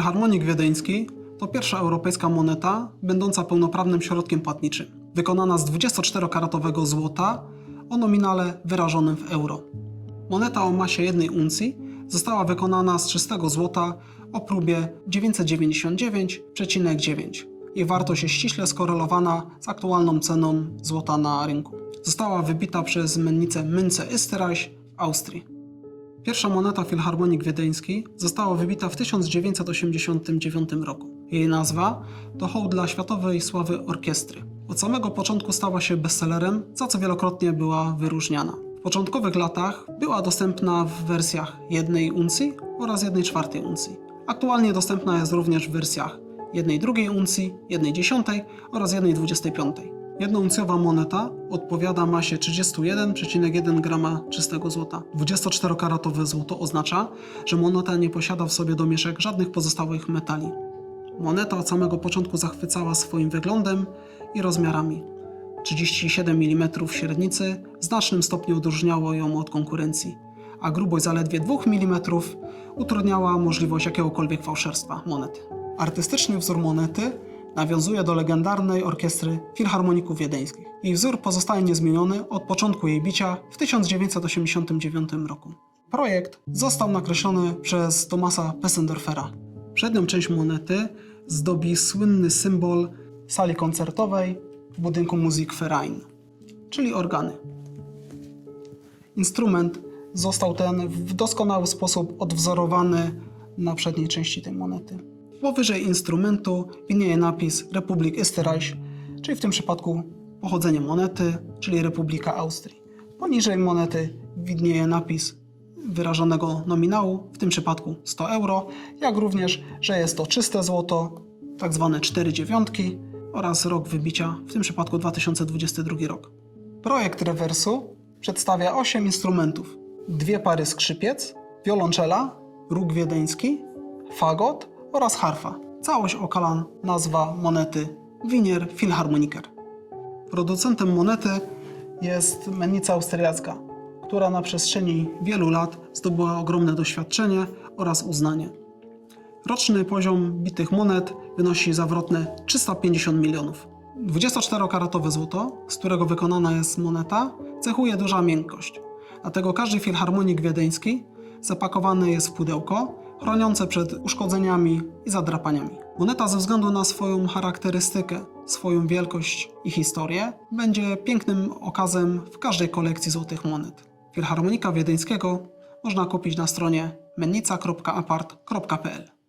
Filharmonik Wiedeński to pierwsza europejska moneta będąca pełnoprawnym środkiem płatniczym. Wykonana z 24-karatowego złota o nominale wyrażonym w euro. Moneta o masie jednej uncji została wykonana z czystego złota o próbie 999,9. Jej wartość jest ściśle skorelowana z aktualną ceną złota na rynku. Została wybita przez mennicę Münze Österreich w Austrii. Pierwsza moneta Filharmonik Wiedeński została wybita w 1989 roku. Jej nazwa to hołd dla światowej sławy orkiestry. Od samego początku stała się bestsellerem, za co wielokrotnie była wyróżniana. W początkowych latach była dostępna w wersjach 1 uncji oraz 1 czwartej uncji. Aktualnie dostępna jest również w wersjach 1 drugiej uncji, 1 dziesiątej oraz 1 25. Jednouncjowa moneta odpowiada masie 31,1 grama czystego złota. 24-karatowe złoto oznacza, że moneta nie posiada w sobie domieszek żadnych pozostałych metali. Moneta od samego początku zachwycała swoim wyglądem i rozmiarami. 37 mm średnicy w znacznym stopniu odróżniało ją od konkurencji, a grubość zaledwie 2 mm utrudniała możliwość jakiegokolwiek fałszerstwa monety. Artystyczny wzór monety nawiązuje do legendarnej orkiestry Filharmoników Wiedeńskich. Jej wzór pozostaje niezmieniony od początku jej bicia w 1989 roku. Projekt został nakreślony przez Thomasa Pessendorfera. Przednią część monety zdobi słynny symbol sali koncertowej w budynku Musikverein, czyli organy. Instrument został ten w doskonały sposób odwzorowany na przedniej części tej monety. Powyżej instrumentu widnieje napis Republik Österreich, czyli w tym przypadku pochodzenie monety, czyli Republika Austrii. Poniżej monety widnieje napis wyrażonego nominału, w tym przypadku 100 euro, jak również, że jest to czyste złoto, tak zwane 4 dziewiątki oraz rok wybicia, w tym przypadku 2022 rok. Projekt rewersu przedstawia 8 instrumentów. Dwie pary skrzypiec, wiolonczela, róg wiedeński, fagot oraz harfa. Całość okala nazwa monety Winier Philharmoniker. Producentem monety jest mennica austriacka, która na przestrzeni wielu lat zdobyła ogromne doświadczenie oraz uznanie. Roczny poziom bitych monet wynosi zawrotne 350 milionów. 24-karatowe złoto, z którego wykonana jest moneta, cechuje duża miękkość. Dlatego każdy filharmonik wiedeński zapakowany jest w pudełko, chroniące przed uszkodzeniami i zadrapaniami. Moneta ze względu na swoją charakterystykę, swoją wielkość i historię będzie pięknym okazem w każdej kolekcji złotych monet. Filharmonika Wiedeńskiego można kupić na stronie mennica.apart.pl